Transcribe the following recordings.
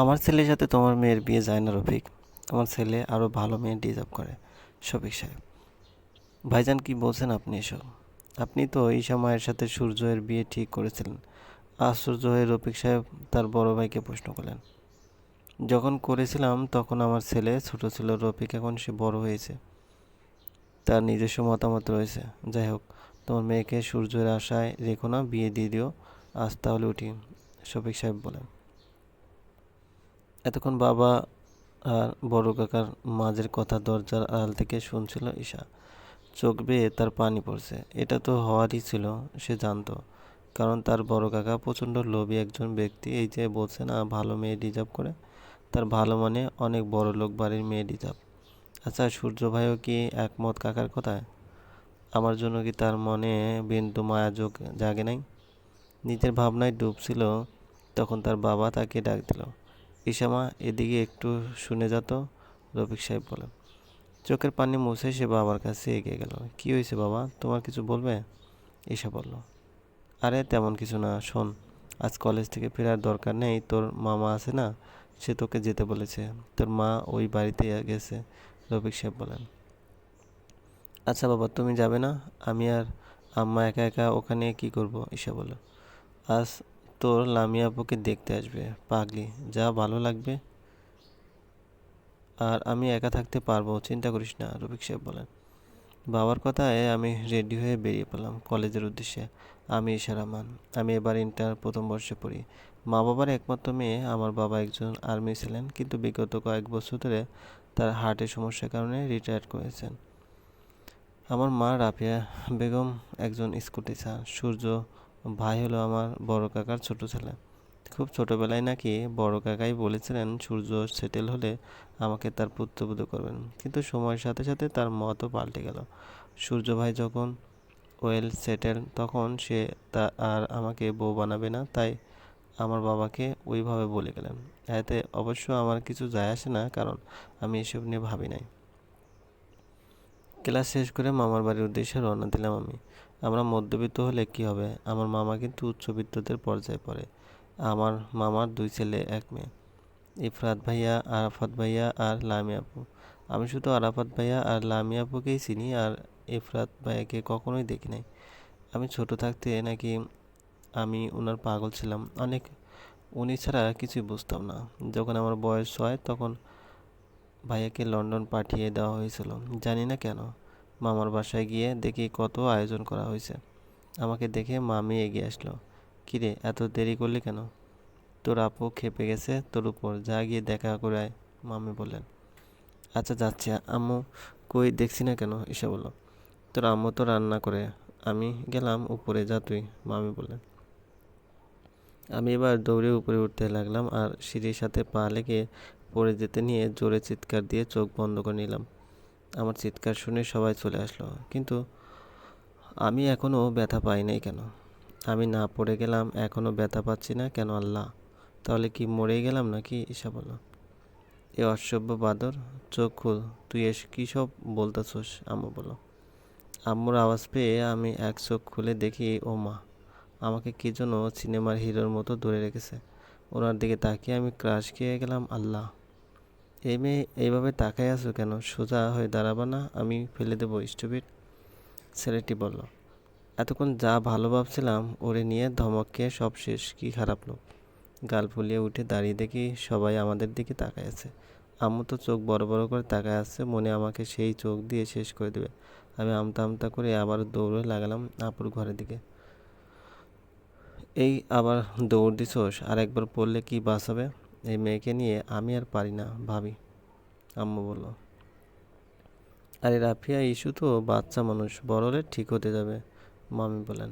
আমার ছেলের সাথে তোমার মেয়ের বিয়ে যায় না, রফিক। আমার ছেলে আরও ভালো মেয়ে ডিজার্ভ করে, শফিক সাহেব। ভাইজান, কি বলছেন আপনি এসব? আপনি তো ঈশা মায়ের সাথে সূর্যের বিয়ে ঠিক করেছিলেন। আশ্চর্য হয়ে রফিক সাহেব তার বড় ভাইকে প্রশ্ন করলেন। যখন করেছিলাম, তখন আমার ছেলে ছোট ছিল, রফিক এখন সে বড় হয়েছে। তার নিজস্ব মতামত রয়েছে। যাই হোক, তোমার মেয়েকে সূর্যের আশায় রেখো না, বিয়ে দিয়ে দিও। আজ তাহলে উঠি, শফিক সাহেব বলেন। এতক্ষণ বাবা আর বড় কাকার মাঝের কথা দরজার আড়াল থেকে শুনছিল ঈশা। চোখ বেয়ে তার পানি পড়ছে। এটা তো হওয়ারই ছিল, সে জানতো। কারণ তার বড় কাকা প্রচণ্ড লোভী একজন ব্যক্তি। এই যে বলছে না, ভালো মেয়ে ডিজার্ভ করে, তার ভালো মানে অনেক বড় লোক বাড়ির মেয়ে ডিজার্ভ। আচ্ছা সূর্য ভাইও কি একমত কাকার কথায়? আমার জন্য কি তার মনে বিন্দু মায়া যোগ জাগে নাই? নিজের ভাবনায় ডুবছিল, তখন তার বাবা তাকে ডাক দিল। ইসামা এদিকে একটু শুনে যা রফিক সাহেব বলেন চোখের পানি মুছে সে বাবার কাছে এগিয়ে গেল। কি হয়েছে বাবা? তোমার কিছু বলবে? ঈশা বলল। আরে, তেমন কিছু না। শোন, আজ কলেজ থেকে ফেরার দরকার নেই। তোর মামা আছে না? সে তোকে যেতে বলেছে। তোর মা ওই বাড়িতে গেছে, রফিক সাহেব বলেন। আচ্ছা বাবা, তুমি যাবে না? আমি আর আম্মা একা একা ওখানে কি করব? ঈশা বলল। আজ তোর লামিয়া আপুকে দেখতে আসবে। পাগলি, যা ভালো লাগবে। আর আমি একা থাকতে পারব, চিন্তা করিস না, রফিক সাহেব বলেন। বাবার কথায় আমি রেডি হয়ে বেরিয়ে পড়লাম কলেজের উদ্দেশ্যে। আমি ইশারামান আমি এবার ইন্টার প্রথম বর্ষে পড়ি। মা বাবার একমাত্র মেয়ে, আমার বাবা একজন আর্মি ছিলেন, কিন্তু বিগত কয়েক বছর ধরে তার হার্টের সমস্যার কারণে রিটায়ার করেছেন। আমার মা রাফিয়া বেগম একজন স্কুল টিচার সূর্য ভাই হলো আমার বড় কাকার ছোট ছেলে। খুব ছোটবেলায় নাকি বড় কাকাই বলেছিলেন, সূর্য সেটেল হলে আমাকে তার পুত্রবধূ করবেন। কিন্তু সময়ের সাথে সাথে তার মতও পাল্টে গেল। সূর্য ভাই যখন ওয়েল সেটেল, তখন সে তা আর আমাকে বউ বানাবে না, তাই আমার বাবাকে ওইভাবে বলে গেলেন। এতে অবশ্য আমার কিছু যায় আসে না, কারণ আমি এসব নিয়ে ভাবি নাই। ক্লাস শেষ করে মামার বাড়ির উদ্দেশ্যে রওনা দিলাম আমি। আমরা মধ্যবিত্ত হলে কি হবে? আমার মামা কিন্তু উচ্চবিত্তদের পর্যায়ে পড়ে। আমার মামার দুই ছেলে, এক মেয়ে। ইফরাত ভাইয়া, আরাফাত ভাইয়া আর লামি আপু। আমি শুধু আরাফাত ভাইয়া আর লামি আপুকেই চিনি আর ইফরাত ভাইয়াকে কখনোই দেখি নাই। আমি ছোট থাকতে নাকি আমি ওনার পাগল ছিলাম? অনেক, উনি ছাড়া কিছুই বুঝতাম না। যখন আমার বয়স হয় তখন ভাইয়াকে লন্ডন পাঠিয়ে দেওয়া হয়েছিল। জানি না কেন। মামার বাসায় গিয়ে দেখি কত আয়োজন করা হয়েছে। আমাকে দেখে মামি এগিয়ে আসলো। কিরে, এত দেরি করলি কেন? তোর আপু খেপে গেছে তোর উপর, যা গিয়ে দেখা করে আয়, মামি বললেন। আচ্ছা যাচ্ছি, আম্মু কই দেখছি না কেন? এসে বলো তোর আম্মু তো রান্না করে, আমি গেলাম উপরে, যা তুই, মামি বললেন। আমি এবার দৌড়ে উপরে উঠতে লাগলাম আর সিঁড়ির সাথে পা লেগে পড়ে যেতে নিয়ে জোরে চিৎকার দিয়ে চোখ বন্ধ করে নিলাম। আমার চিৎকার শুনে সবাই চলে আসলো। কিন্তু আমি এখনও ব্যথা পাই নাই কেন? আমি না পড়ে গেলাম এখনও ব্যথা পাচ্ছি না কেন আল্লাহ? তাহলে কি মরেই গেলাম নাকি? ঈশা বলল। এ অসভ্য বাদর, চোখ খুল, তুই এস, কী সব বলতেছোস? আম্মু বলো আম্মুর আওয়াজ পেয়ে আমি এক চোখ খুলে দেখি ও মা আমাকে কি জন্য সিনেমার হিরোর মতো ধরে রেখেছে। ওনার দিকে তাকিয়ে আমি ক্রাশ খেয়ে গেলাম, আল্লাহ। এই মেয়ে এইভাবে তাকাই আছো কেন? সোজা হয়ে দাঁড়াবা না, আমি ফেলে দেবো, স্টুপিড। ছেলেটি বলল, এতক্ষণ যা ভালো ভাবছিলাম, ওরে নিয়ে ধমক খেয়ে সব শেষ। কি খারাপ লোক। গাল ফুলিয়ে উঠে দাঁড়িয়ে দেখি সবাই আমাদের দিকে তাকায় আছে। আম্মু তো চোখ বড় বড় করে তাকায় আছে, মনে আমাকে সেই চোখ দিয়ে শেষ করে দেবে। আমি আমতা আমতা করে আবার দৌড়ে লাগালাম আপুর ঘরের দিকে। এই আবার দৌড় দিছোস? আর একবার পড়লে কি বাঁচাবে? এই মেয়েকে নিয়ে আমি আর পারি না, ভাবি। আম্মু বলল, আরে রাফিয়া ইস্যু তো বাচ্চা মানুষ, বড় হলে ঠিক হতে যাবে। মামি বলেন,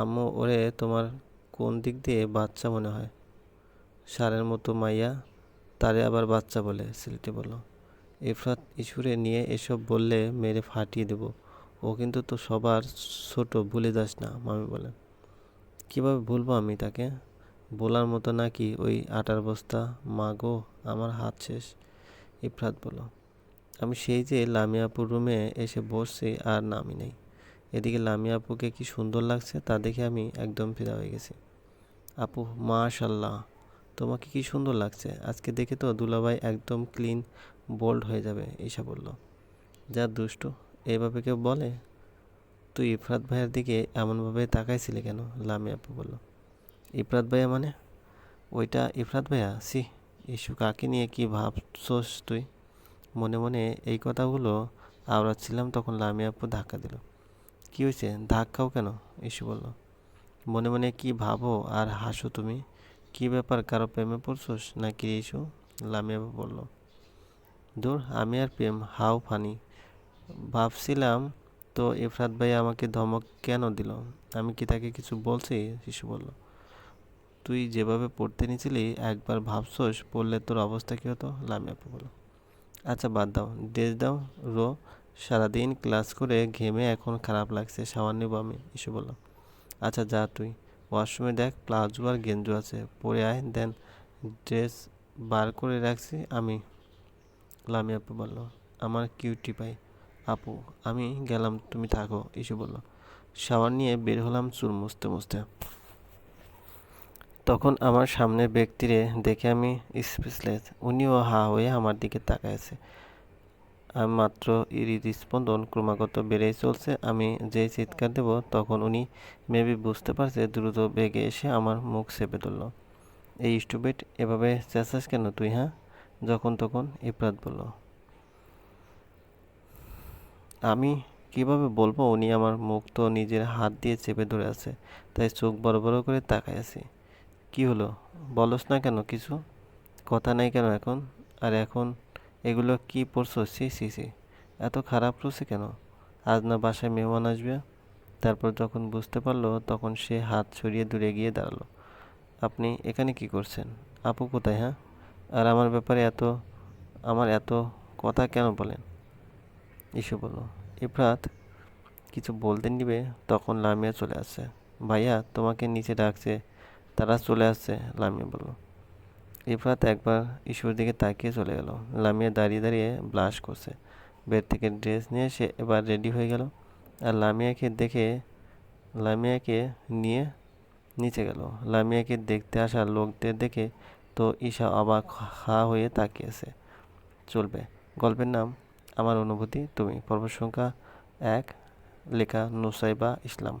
আম্মু, ওরে তোমার কোন দিক দিয়ে বাচ্চা মনে হয়? সারের মতো মাইয়া, তারে আবার বাচ্চা বলে, ছেলেটি বলল। ইফরাত ইস্যুরে নিয়ে এসব বললে মেরে ফাটিয়ে দেব। ও কিন্তু তো সবার ছোট, ভুলে যাস না, মামি বলেন। কীভাবে ভুলবো আমি তাকে? বলার মতো নাকি ওই আটার বস্তা? মা গো, আমার হাত শেষ। ইফরাত বলল, আমি সেই যে লামিয়াপুর রুমে এসে বসছি আর নামি নেই। এদিকে লামিয়া আপুকে কি সুন্দর লাগছে তা দেখে আমি একদম ফিদা হয়ে গেছি। আপু, মাশাল্লাহ, তোমাকে কি সুন্দর লাগছে? আজকে দেখে তো দুলাভাই একদম ক্লিন, বোল্ড হয়ে যাবে, ঈশা বলল। যা দুষ্টু, এভাবে কেউ বলে? তুই ইফরাত ভাইয়ের দিকে এমনভাবে তাকাইছিলি কেন? লামি আপু বলল ইফরাত ভাইয়া মানে? ওইটা ইফরাত ভাইয়া? সি ইস্যু কাকে নিয়ে কি ভাবছোস তুই? মনে মনে এই কথাগুলো আওড়াচ্ছিলাম তখন লামি আপু ধাক্কা দিল। কি হয়েছে? ধাক্কাও কেন? ইস্যু বলল। মনে মনে কি ভাবো আর হাসো তুমি? কি ব্যাপার কারও প্রেমে পড়ছোস না কি ইস্যু? লামি আপু বলল। দূর, আমি আর প্রেম হাউ ফানি। ভাবছিলাম তো ইফরাত ভাই আমাকে ধমক কেন দিল? আমি কি তাকে কিছু বলছি? শিশু বলল। তুই যেভাবে পড়তে নিয়েছিলি একবার ভাবছোস পড়লে তোর অবস্থা কী হতো? লামিয়া আপু বলল। আচ্ছা বাদ দাও। ড্রেস দাও, রো। সারাদিন ক্লাস করে ঘেমে এখন খারাপ লাগছে, সামান্য আমি ইস্যু বলল। আচ্ছা যা তুই। ওয়াশরুমে দেখ প্লাজো আর গেঞ্জো আছে। পরে আয়, দেন ড্রেস বার করে রাখছি আমি, লামিয়া আপু বলল। আমার কিউটি পাই। আপু, আমি গেলাম, তুমি থাকো ইস্যু বলল। শাওয়ার নিয়ে বের হলাম চুল মুছতে মুছতে। তখন আমার সামনের ব্যক্তিরে দেখে আমি স্পিচলেস উনিও হা হয়ে আমার দিকে তাকায় আছে আমি মাত্র হৃদস্পন্দন ক্রমাগত বেড়েই চলছে। আমি যেই চিৎকার দেব, তখন উনি মেবি বুঝতে পারছে দ্রুত বেগে এসে আমার মুখ চেপে ধরল। এই স্টুবেট এভাবে চেঁচাস কেন তুই হ্যাঁ? যখন তখন ইফরাত বলল, আমি কীভাবে বলব? উনি আমার মুখ তো নিজের হাত দিয়ে চেপে ধরে আছে, তাই চোখ বড় বড় করে তাকায় আছি। কি হলো? বলস না কেন কিছু? কথা নাই কেন এখন? আর এখন এগুলো কি পড়ছো? সি সি সি এত খারাপ রয়েছে কেন? আজ না বাসায় মেহমান আসবে? তারপর যখন বুঝতে পারল, তখন সে হাত সরিয়ে দূরে গিয়ে দাঁড়াল। আপনি এখানে কি করছেন? আপু কোথায় হ্যাঁ? আর আমার ব্যাপারে এত, আমার এত কথা কেন বলেন? ইস্যু বলল, ইফরাত, কিছু বলতে নিবে? তখন লামিয়া চলে আসছে, ভাইয়া, তোমাকে নিচে ডাকছে তারা চলে আসছে, লামিয়া বলল। ইফরাত একবার ইস্যুর দিকে তাকিয়ে চলে গেল। লামিয়া দাঁড়িয়ে দাঁড়িয়ে ব্লাশ করছে। বেড থেকে ড্রেস নিয়ে সে এবার রেডি হয়ে গেল আর লামিয়াকে দেখে, লামিয়াকে নিয়ে নিচে গেল। লামিয়াকে দেখতে আসা লোকদের দেখে তো ঈশা অবাক হা হয়ে তাকিয়েছে চলবে। গল্পের নাম, আমার অনুভূতি, তুমি। পর্ব সংখ্যা এক, লেখা নুসাইবা ইসলাম।